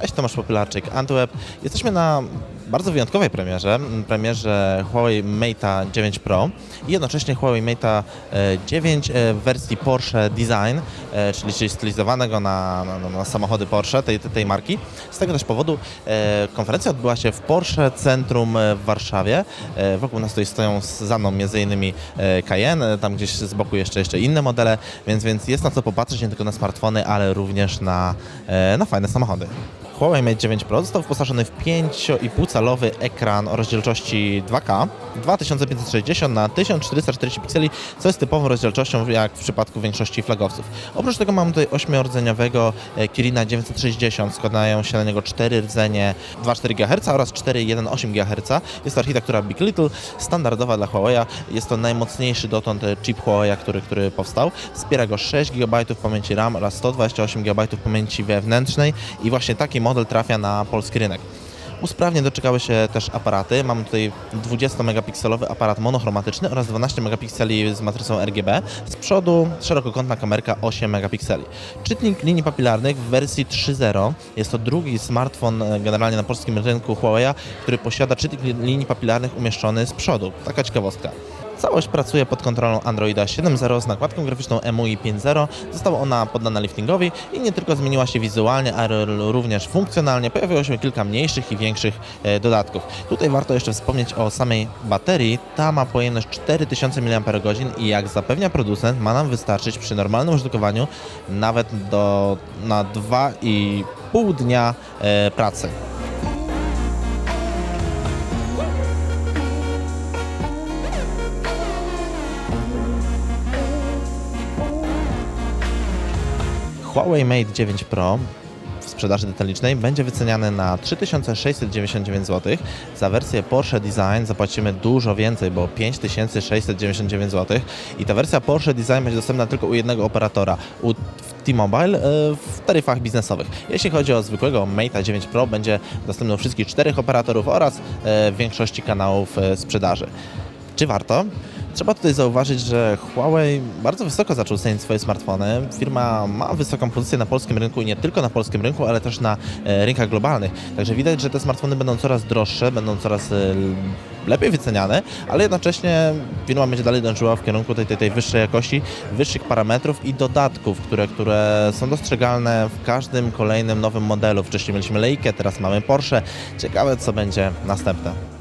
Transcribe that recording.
Cześć, Tomasz Popularczyk, Antweb. Jesteśmy na bardzo wyjątkowej premierze, premierze Huawei Mate 9 Pro i jednocześnie Huawei Mate 9 w wersji Porsche Design, e, czyli, czyli stylizowanego na, na, na samochody Porsche, tej, tej marki. Z tego też powodu e, konferencja odbyła się w Porsche Centrum w Warszawie. E, Wokół nas tutaj stoją za mną e, Cayenne, tam gdzieś z boku jeszcze, jeszcze inne modele, więc, więc jest na co popatrzeć nie tylko na smartfony, ale również na, e, na fajne samochody. Huawei Mate 9 Pro został wyposażony w 5,5-calowy ekran o rozdzielczości 2K 2560 na 1440 pikseli, co jest typową rozdzielczością jak w przypadku większości flagowców. Oprócz tego mamy tutaj 8-rdzeniowego e, Kirina 960, składają się na niego 4 rdzenie 2,4 GHz oraz 4,1,8 GHz. Jest to architektura Big Little, standardowa dla Huawei'a. Jest to najmocniejszy dotąd e, chip Huawei, który, który powstał. Wspiera go 6 GB pamięci RAM oraz 128 GB pamięci wewnętrznej i właśnie taki model trafia na polski rynek. Usprawnie doczekały się też aparaty. Mamy tutaj 20-megapikselowy aparat monochromatyczny oraz 12 megapikseli z matrycą RGB. Z przodu szerokokątna kamerka 8 megapikseli. Czytnik linii papilarnych w wersji 3.0. Jest to drugi smartfon e, generalnie na polskim rynku Huawei, który posiada czytnik li- linii papilarnych umieszczony z przodu. Taka ciekawostka. Całość pracuje pod kontrolą Androida 7.0 z nakładką graficzną EMUI 5.0. Została ona poddana liftingowi i nie tylko zmieniła się wizualnie, ale również funkcjonalnie. Pojawiło się kilka mniejszych i większych e, dodatków. Tutaj warto jeszcze wspomnieć o samej baterii. Ta ma pojemność 4000 mAh i jak zapewnia producent, ma nam wystarczyć przy normalnym użytkowaniu nawet do, na 2,5 dnia e, pracy. Huawei Mate 9 Pro w sprzedaży detalicznej będzie wyceniany na 3699 zł. Za wersję Porsche Design zapłacimy dużo więcej, bo 5699 zł. I ta wersja Porsche Design będzie dostępna tylko u jednego operatora, u T-Mobile e, w taryfach biznesowych. Jeśli chodzi o zwykłego Mate 9 Pro, będzie dostępny u wszystkich czterech operatorów oraz e, w większości kanałów e, sprzedaży. Czy warto? Trzeba tutaj zauważyć, że Huawei bardzo wysoko zaczął cenić swoje smartfony. Firma ma wysoką pozycję na polskim rynku i nie tylko na polskim rynku, ale też na e, rynkach globalnych. Także widać, że te smartfony będą coraz droższe, będą coraz e, lepiej wyceniane, ale jednocześnie firma będzie dalej dążyła w kierunku tej, tej, tej wyższej jakości, wyższych parametrów i dodatków, które, które są dostrzegalne w każdym kolejnym nowym modelu. Wcześniej mieliśmy Leikę, teraz mamy Porsche. Ciekawe, co będzie następne.